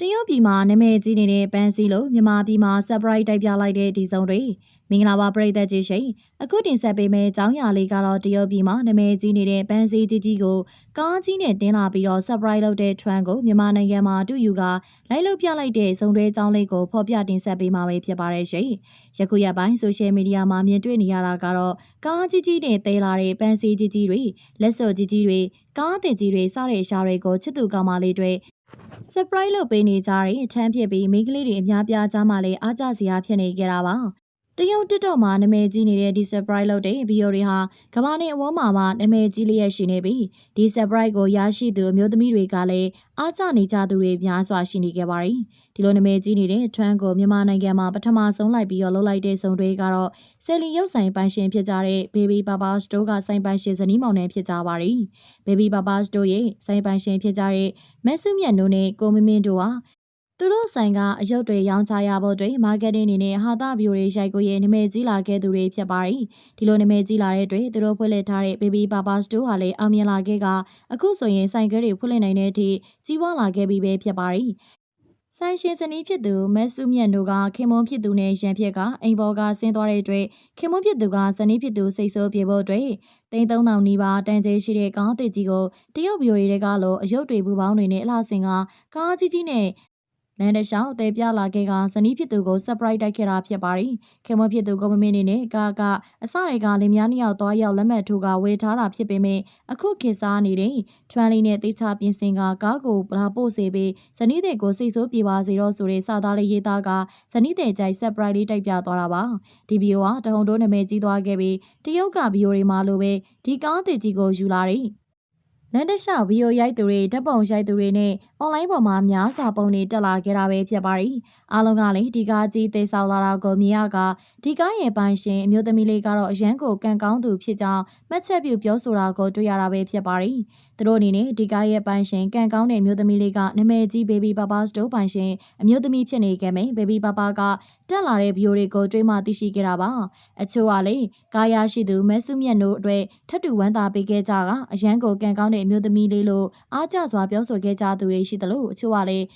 တရုတ်ပြည်မှာနာမည်ကြီးနေတဲ့ပန်းစည်းလိုမြန်မာပြည်မှာ surprise တိုက်ပြလိုက်တဲ့ဒီဆုံးတွေမင်္ဂလာပါပရိသတ်ကြီးရှင်အခုတင်ဆက်ပေးမယ့်အကြောင်းအရာလေးကတော့တရုတ်ပြည်မှာနာမည်ကြီးနေတဲ့ပန်းစည်းကြီးကြီးကိုကားကြီးနဲ့တင်းလာပြီးတော့ surprise လုပ်တဲ့ trend ကိုမြန်မာနိုင်ငံမှာတူယူကလိုက်လုပ်ပြလိုက်တဲ့စုံတွဲကြောင်းလေးကိုဖော်ပြတင်ဆက်ပေးမှာပဲဖြစ်ပါတယ်ရှင်ယခုရက်ပိုင်း social media မှာမြင်တွေ့နေရတာကတော့ကားကြီးကြီးနဲ့တဲလာတဲ့ပန်းစည်းကြီးကြီးတွေလက်စော်ကြီးကြီးတွေကားတင်ကြီးတွေစတဲ့အရာတွေကိုချစ်သူကောင်မလေးတွေ surprise လုပ်ပေးနေကြတယ်အထမ်းဖြစ်ပြီး မိန်းကလေးတွေ အများပြားကြားမှာလည်း အားကြစရာ ဖြစ်နေကြတာပါ တရုတ် TikTok မှာနာမည်ကြီးနေတဲ့ဒီ surprise လုပ်တဲ့ဗီဒီယိုတွေဟာကမ္ဘာနဲ့အဝန်းမှာမှနာမည်ကြီးလျက်ရှိနေပြီးဒီ surprise ကိုရရှိသူအမျိုးသမီးတွေကလည်းအားကြနေကြသူတွေများစွာရှိနေခဲ့ပါတယ်ဒီလိုနာမည်ကြီးနေတဲ့ trend ကိုမြန်မာနိုင်ငံမှာပထမဆုံးလိုက်ပြီးတော့လှုပ်လိုက်တဲ့စုံတွေကတော့ဆယ်လီရုပ်ဆိုင်ပိုင်ရှင်ဖြစ်ကြတဲ့ Baby Papa Store ကဆိုင်ပိုင်ရှင်ဇနီးမောင်နှံဖြစ်ကြပါတယ် Baby Papa Store ရဲ့ဆိုင်ပိုင်ရှင်ဖြစ်ကြတဲ့မက်ဆုမြတ်နိုးနဲ့ကိုမင်းမင်းတို့ဟာ သူတို့ဆိုင်ကအရုပ်တွေရောင်းချရဖို့အတွက်မာကတ်တင်းအနေနဲ့ဟာတာဗီယိုတွေရိုက်ကိုရဲ့နာမည်ကြီးလာခဲ့သူတွေဖြစ်ပါတယ်။ဒီလိုနာမည်ကြီးလာတဲ့အတွက်သူတို့ဖွင့်လှစ်ထားတဲ့ Baby Papa Store ဟာလည်းအောင်မြင်လာခဲ့ကအခုဆိုရင်ဆိုင်ကဲတွေဖွင့်လှစ်နိုင်တဲ့အထိကြီးပွားလာခဲ့ပြီပဲဖြစ်ပါတယ်။ဆိုင်ရှင်ဇနီးဖြစ်သူမက်ဆုမြတ်တို့ကခင်မွန်းဖြစ်သူနဲ့ရန်ဖြစ်ကအိမ်ပေါ်ကဆင်းသွားတဲ့အတွက်ခင်မွန်းဖြစ်သူကဇနီးဖြစ်သူစိတ်ဆိုးပြေဖို့အတွက်တိန်3000နီးပါးတန်ကျေးရှိတဲ့ကောင်းတစ်ကြီးကိုတရုတ်ဗီယိုတွေကလို့အယုတ်တွေဘူးပေါင်းတွေနဲ့အလှဆင်ကကားကြီးကြီးနဲ့ လမ်းတစ်လျှောက်တဲပြလာခဲ့ကဇနီးဖြစ်သူကို surprise တိုက်ခဲ့တာဖြစ်ပါတယ်။ခင်မွန်းဖြစ်သူကိုမမင်းနေနဲ့ကာကအစတွေကလင်မယားနှစ်ယောက်သွားရောက်လက်မှတ်ထိုးကဝယ်ထားတာဖြစ်ပေမဲ့အခုခေတ်စားနေတဲ့ထွန်းလေးနဲ့တိတ်ချပြင်ဆင်ကကားကိုလာပို့စေပြီးဇနီးတဲ့ကိုစိတ်ဆိုးပြေပါစေတော့ဆိုတဲ့စာသားလေးရေးသားကဇနီးတဲ့ကြိုက် surprise လေးတိုက်ပြသွားတာပါ။ဒီဗီဒီယိုဟာတဟုန်တိုးနာမည်ကြီးသွားခဲ့ပြီးတရုတ်ကဗီဒီယိုတွေမှာလိုပဲဒီကားတစ်ကြီးကိုယူလာတဲ့ လန်ဒရှဗီယိုရိုက်သူတွေဓာတ်ပုံရိုက်သူတွေနဲ့အွန်လိုင်းပေါ်မှာများစွာပုံတွေတက်လာခဲ့တာပဲဖြစ်ပါတယ်။အားလုံးကလည်းဒီကားကြီးသေဆောက်လာတာကိုမြင်ရကဒီကားရဲ့ပိုင်ရှင်အမျိုးသမီးလေးကတော့အရန်ကိုကန်ကောင်းသူဖြစ်ကြောင်းမှတ်ချက်ပြုပြောဆိုတာကိုတွေ့ရတာပဲဖြစ်ပါတယ်။သူတို့အနေနဲ့ဒီကားရဲ့ပိုင်ရှင်ကန်ကောင်းတဲ့အမျိုးသမီးလေးကနာမည်ကြီး Baby Papa Store ပိုင်ရှင်အမျိုးသမီးဖြစ်နေခဲ့မယ်။ Baby Papa ကတက်လာတဲ့ဗီဒီယိုတွေကိုတွေးမှသိရှိခဲ့တာပါ။အချို့ကလည်းကားရရှိသူမဲဆုမြတ်တို့အတွက်ထပ်တူဝမ်းသာပေးခဲ့ကြတာအရန်ကိုကန်ကောင်းတဲ့အမျိုးသမီးလေးလို့အားကျစွာပြောဆိုခဲ့ကြသူတွေရှိသလိုအချို့ကလည်း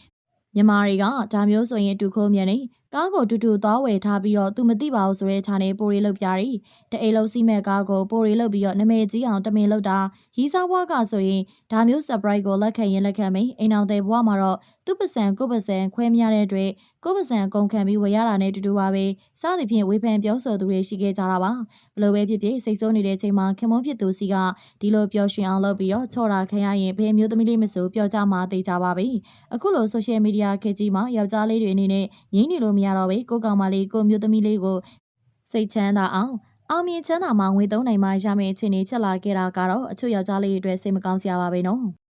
မြန်မာတွေကဒါမျိုးဆိုရင်အတူခိုးမြန်နေကားကိုတူတူသွားဝယ်ထားပြီးတော့သူမသိပါဘူးဆိုတဲ့ခြာနေပိုရီလောက်ပြတယ်။တအိလုံးစီးမဲ့ကားကိုပိုရီလောက်ပြီးတော့နမဲကြီးအောင်တမင်လောက်တာရီးစားဘွားကဆိုရင်ဒါမျိုး surprise ကိုလက်ခံရင်လက်ခံမယ်အိမ်အောင်တဲ့ဘွားမှာတော့သူ့ပစံကိုပစံခွဲမရတဲ့အတွက်ကိုပစံကုန်ခံပြီးဝယ်ရတာနဲ့တူတူပါပဲ။စသည်ဖြင့်ဝေဖန်ပြောဆိုသူတွေရှိခဲ့ကြတာပါ။ဘလို့ပဲဖြစ်ဖြစ်စိတ်ဆိုးနေတဲ့ချိန်မှာခင်မုန်းဖြစ်သူစီကဒီလိုပျော်ရွှင်အောင်လုပ်ပြီးတော့ချော့တာခံရရင်ဘယ်မျိုးသမီးလေးမဆိုပျော်ကြမှာသိကြပါပြီ။အခုလို social media ခေတ်ကြီးမှာယောက်ျားလေးတွေအနေနဲ့ငြင်းနေလို့မရတော့ပဲကိုကောင်မလေးကိုမျိုးသမီးလေးကိုစိတ်ချမ်းသာအောင်အောင်မြင်ချမ်းသာမှာငွေသုံးနိုင်မှရမယ့်အခြေအနေဖြစ်လာခဲ့တာကတော့အချို့ယောက်ျားလေးတွေအတွက်စိတ်မကောင်းစရာပါပဲနော်